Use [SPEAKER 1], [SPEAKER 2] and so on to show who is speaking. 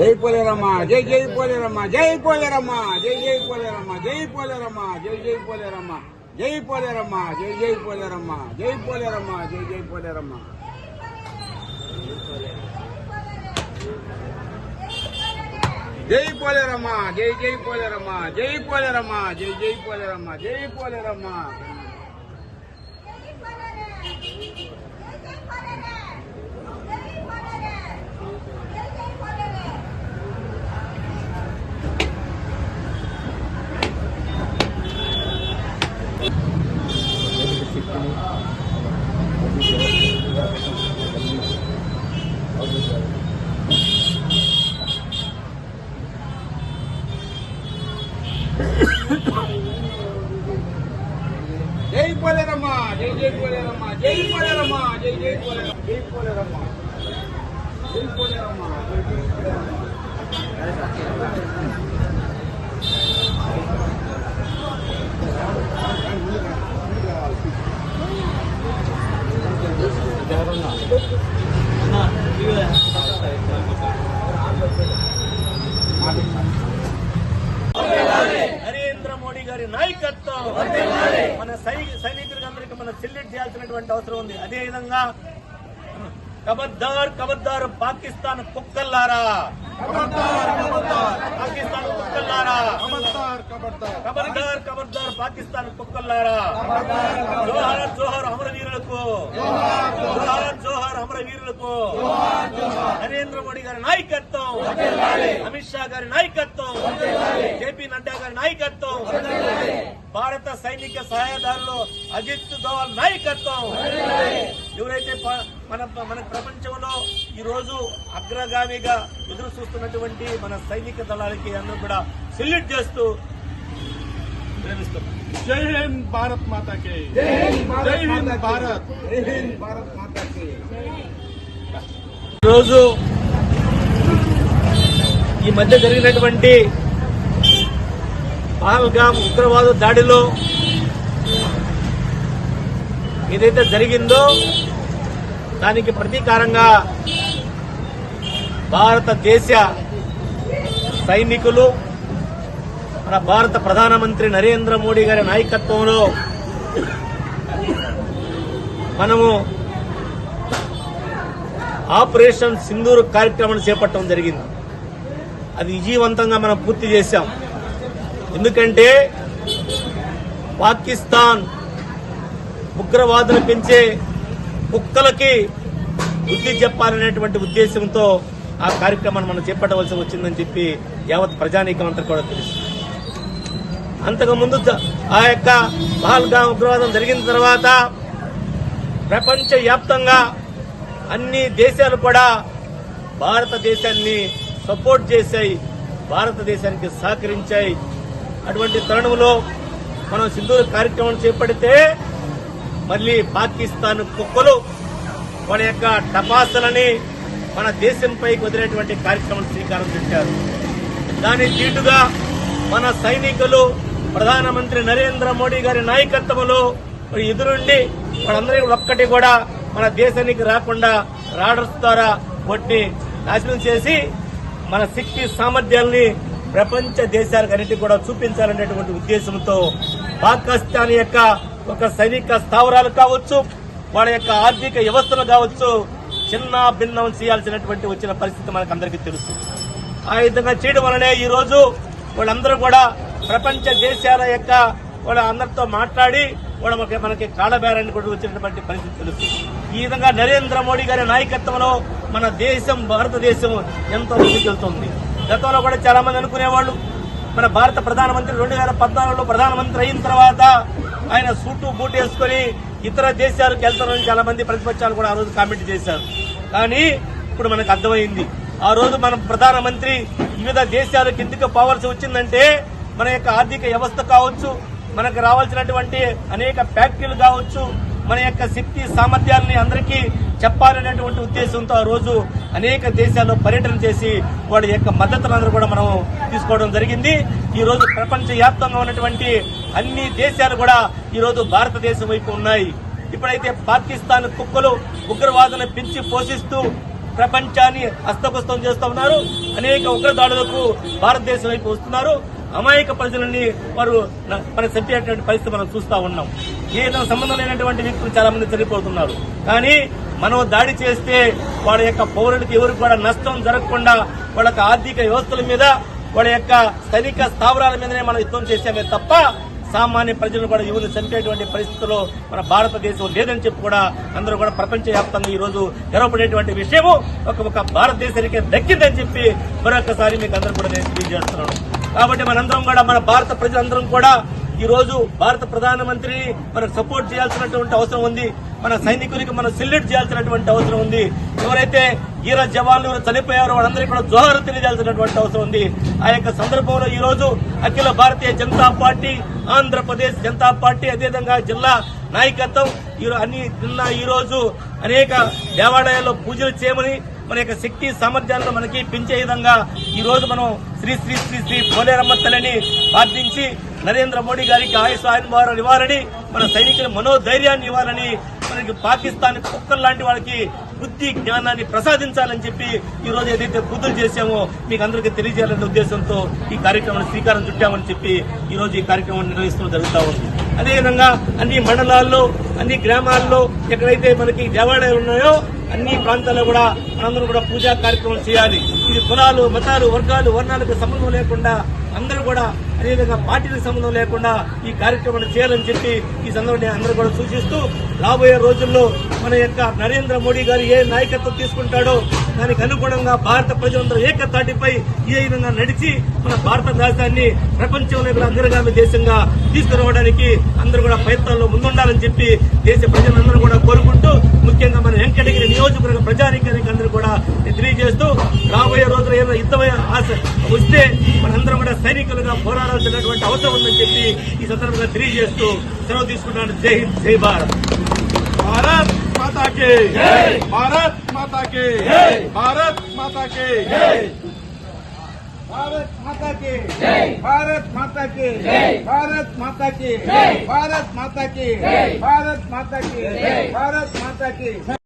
[SPEAKER 1] జై పోలేరమ్మ జై జై పోలేరమ్మ జై పోలేరమ్మ జై జై పోలేరమ్మ జై పోలేరమ్మ జై జై పోలేరమ్మ జై పోలేరమ్మ జై జై పోలేరమ్మ జై పోలేరమ్మ జై జై పోలేరమ్మ జై పోలేరమ్మ జై జై పోలేరమ్మ జై పోలేరమ్మ జై జై పోలేరమ్మ జై పోలేరమ్మ జై పోలేరమ్మ జై జై పోలేరమ్మ జై పోలేరమ్మ జై జై పోలేరమ్మ జై పోలేరమ్మ జై పోలేరమ్మ జై జై పోలేరమ్మ
[SPEAKER 2] నరేంద్ర మోడీ గారి నాయకత్వం మన సై- సైనికులందరికీ మనం సెల్యూట్ చేయాల్సినటువంటి అవసరం ఉంది. అదే విధంగా కబద్దార్ కబద్దార్ పాకిస్తాన్ కుక్కల్లారా? పాకిస్తాన్ కుక్కల్లారా? కబర్దార్ కబర్దార్ పాకిస్తాన్ కుక్కల్లారా? జోహార్ జోహార్ అమరవీరులకు జోహార్ జోహార్. అమరవీరులకు నరేంద్ర మోడీ గారి నాయకత్వం. అమిత్ షా గారి నాయకత్వం. జేపీ నడ్డా గారి నాయకత్వం. భారత సైనిక సహాయదారులు అజిత్ దోవల్ నాయకత్వం. ఎవరైతే మన మన ప్రపంచంలో ఈ రోజు అగ్రగామిగా ఎదురు చూస్తున్నటువంటి మన సైనిక దళాలకి అందరూ కూడా సెల్యూట్ చేస్తూ
[SPEAKER 1] భారత్. జై హింద్ భారత్ మాతాకి.
[SPEAKER 2] ఈరోజు ఈ మధ్య జరిగినటువంటి పహల్గామ్ ఉగ్రవాద దాడిలో ఏదైతే జరిగిందో దానికి ప్రతీకారంగా భారతదేశ సైనికులు మన భారత ప్రధానమంత్రి నరేంద్ర మోడీ గారి నాయకత్వంలో మనము ఆపరేషన్ సింధూరు కార్యక్రమం చేపట్టడం జరిగింది. అది విజయవంతంగా మనం పూర్తి చేశాం. ఎందుకంటే పాకిస్తాన్ ఉగ్రవాదులు పెంచే కుక్కలకి బుద్ధి చెప్పాలనేటువంటి ఉద్దేశంతో ఆ కార్యక్రమాన్ని మనం చేపట్టవలసి వచ్చిందని చెప్పి యావత్ ప్రజానీకం అంతా కూడా తెలుసు అంతకుముందు ఆ యొక్క పహల్గా ఉగ్రవాదం జరిగిన తర్వాత ప్రపంచ వ్యాప్తంగా అన్ని దేశాలు కూడా భారతదేశాన్ని సపోర్ట్ చేశాయి భారతదేశానికి సహకరించాయి. అటువంటి తరుణంలో మనం సింధూరు కార్యక్రమం చేపడితే మళ్ళీ పాకిస్తాన్ కుక్కలు వాళ్ళ యొక్క టపాసులని మన దేశంపైకి వదిలేటువంటి కార్యక్రమం శ్రీకారం చుట్టారు. దాని దీటుగా మన సైనికులు ప్రధానమంత్రి నరేంద్ర మోడీ గారి నాయకత్వంలో ఎదురుండి వాళ్ళందరికీ ఒక్కటి కూడా మన దేశానికి రాకుండా రాడర్స్ ద్వారా వాటిని నాశనం చేసి మన శక్తి సామర్థ్యాల్ని ప్రపంచ దేశాలకు అన్నిటికీ కూడా చూపించాలనేటువంటి ఉద్దేశంతో పాకిస్తాన్ యొక్క ఒక సైనిక స్థావరాలు కావచ్చు వాళ్ళ యొక్క ఆర్థిక వ్యవస్థలు కావచ్చు చిన్న భిన్నం చేయాల్సినటువంటి వచ్చిన పరిస్థితి మనకు అందరికీ తెలుసు. ఆ విధంగా చేయడం వలనే ఈ రోజు వాళ్ళందరూ కూడా ప్రపంచ దేశాల యొక్క వాళ్ళ అందరితో మాట్లాడి వాళ్ళ మనకి మనకి కాళ్ళబేరాన్ని కూడా వచ్చినటువంటి పరిస్థితి తెలుసు. ఈ విధంగా నరేంద్ర మోడీ గారి నాయకత్వంలో మన దేశం భారతదేశం ఎంతో ముందుకెళ్తుంది. గతంలో కూడా చాలా మంది అనుకునేవాళ్ళు. మన భారత ప్రధానమంత్రి రెండు వేల పద్నాలుగులో ప్రధానమంత్రి అయిన తర్వాత ఆయన సూటు బూట్ వేసుకొని ఇతర దేశాలకు వెళ్తారని చాలా మంది ప్రతిపక్షాలు కూడా ఆ రోజు కామెంట్ చేశారు. కానీ ఇప్పుడు మనకు అర్థమైంది. ఆ రోజు మన ప్రధానమంత్రి వివిధ దేశాలకు ఎందుకు పోవాల్సి వచ్చిందంటే మన యొక్క ఆర్థిక వ్యవస్థ కావచ్చు మనకు రావాల్సినటువంటి అనేక ఫ్యాక్టరీలు కావచ్చు మన యొక్క శక్తి సామర్థ్యాలని అందరికీ చెప్పాలనేటువంటి ఉద్దేశంతో ఆ రోజు అనేక దేశాల్లో పర్యటన చేసి వాళ్ళ యొక్క మద్దతులందరూ కూడా మనం తీసుకోవడం జరిగింది. ఈ రోజు ప్రపంచ వ్యాప్తంగా ఉన్నటువంటి అన్ని దేశాలు కూడా ఈ రోజు భారతదేశం వైపు ఉన్నాయి. ఇప్పుడైతే పాకిస్తాన్ కుక్కలు ఉగ్రవాదులను పెంచి పోషిస్తూ ప్రపంచాన్ని హస్తపుస్తం చేస్తూ ఉన్నారు. అనేక ఉగ్రదాడులకు భారతదేశం వైపు వస్తున్నారు. అమాయక ప్రజలని వారు మనకు మన చంపేటువంటి పరిస్థితి మనం చూస్తూ ఉన్నాం. ఏదో సంబంధం లేనటువంటి వ్యక్తులు చాలా మంది చనిపోతున్నారు. కానీ మనం దాడి చేస్తే వాళ్ళ యొక్క పౌరులకు ఎవరు కూడా నష్టం జరగకుండా వాళ్ళ యొక్క ఆర్థిక వ్యవస్థల మీద వాళ్ళ యొక్క సైనిక స్థావరాల మీదనే మనం యుద్ధం చేసామే తప్ప సామాన్య ప్రజలు కూడా యువత చంపేటువంటి పరిస్థితుల్లో మన భారతదేశం లేదని చెప్పి కూడా అందరూ కూడా ప్రపంచ వ్యాప్తంగా ఈ రోజు గర్వపడేటువంటి విషయము. ఒక ఒక భారతదేశానికి దక్కిందని చెప్పి మరొకసారి మీకు అందరూ కూడా నేను తెలియజేస్తున్నాను. కాబట్టి మనందరం కూడా మన భారత ప్రజలందరం కూడా ఈ రోజు భారత ప్రధానమంత్రిని మనకు సపోర్ట్ చేయాల్సినటువంటి అవసరం ఉంది. మన సైనికులకి మనం సెల్యూట్ చేయాల్సినటువంటి అవసరం ఉంది. ఎవరైతే ఈర జవాన్లు చనిపోయారో వాళ్ళందరికీ కూడా జోహారు తెలియజేయాల్సినటువంటి అవసరం ఉంది. ఆ యొక్క సందర్భంలో ఈ రోజు అఖిల భారతీయ జనతా పార్టీ ఆంధ్రప్రదేశ్ జనతా పార్టీ అదేవిధంగా జిల్లా నాయకత్వం ఈ అన్ని నిన్న ఈ రోజు అనేక దేవాలయాల్లో పూజలు చేయమని మన యొక్క శక్తి సామర్థ్యాలను మనకి పెంచే విధంగా ఈ రోజు మనం శ్రీ శ్రీ శ్రీ శ్రీ పోలేరమ్మ తల్లిని ప్రార్థించి నరేంద్ర మోడీ గారికి ఆయుష్ ఆయుర్భారం ఇవ్వాలని మన సైనికుల మనోధైర్యాన్ని ఇవ్వాలని మనకి పాకిస్తాన్ కుక్కర్ లాంటి వాళ్ళకి బుద్ధి జ్ఞానాన్ని ప్రసాదించాలని చెప్పి ఈ రోజు ఏదైతే బుద్ధులు చేశామో మీకు అందరికీ తెలియజేయాలనే ఉద్దేశంతో ఈ కార్యక్రమాన్ని శ్రీకారం చుట్టామని చెప్పి ఈ రోజు ఈ కార్యక్రమం నిర్వహిస్తూ జరుగుతూ ఉంది. అదేవిధంగా అన్ని మండలాల్లో అన్ని గ్రామాల్లో ఎక్కడైతే మనకి దేవాలయాలు ఉన్నాయో అన్ని ప్రాంతాల్లో కూడా మనందరం కూడా పూజా కార్యక్రమం చేయాలి. ఇది కులాలు మతాలు వర్గాలు వర్ణాలకు సంబంధం లేకుండా అందరూ కూడా అదేవిధంగా పార్టీలకు సంబంధం లేకుండా ఈ కార్యక్రమాన్ని చేయాలని చెప్పి ఈ సందర్భంగా అందరూ కూడా సూచిస్తూ రాబోయే రోజుల్లో మన యొక్క నరేంద్ర మోడీ గారు ఏ నాయకత్వం తీసుకుంటాడో దానికి అనుగుణంగా భారత ప్రజలందరూ ఏకతాటిపై ఏ విధంగా నడిచి మన భారత భారతదేశాన్ని ప్రపంచంలో కూడా అగ్రగామి దేశంగా తీసుకురావడానికి అందరూ కూడా ప్రయత్నాల్లో ముందుండాలని చెప్పి దేశ ప్రజలందరూ కూడా కోరుకుంటూ ముఖ్యంగా మన వెంకటగిరి నియోజకవర్గ ప్రజానీకానికి అందరూ కూడా తెలియజేస్తూ రాబోయే రోజుల్లో ఏమైనా యుద్ధమైన ఆశ వస్తే మనందరం కూడా సైనికులుగా మాట్లాడాల్సినటువంటి అవసరం ఉందని చెప్పి ఈ సందర్భంగా తెలియజేస్తూ సెలవు తీసుకున్నాను జై హింద్ జై భారత్.
[SPEAKER 3] భారత్ మాతాకే భారత్ మాతాకే భారత్ మాతాకే
[SPEAKER 1] भारत माता की भारत माता की भारत माता की भारत माता की भारत माता की भारत माता की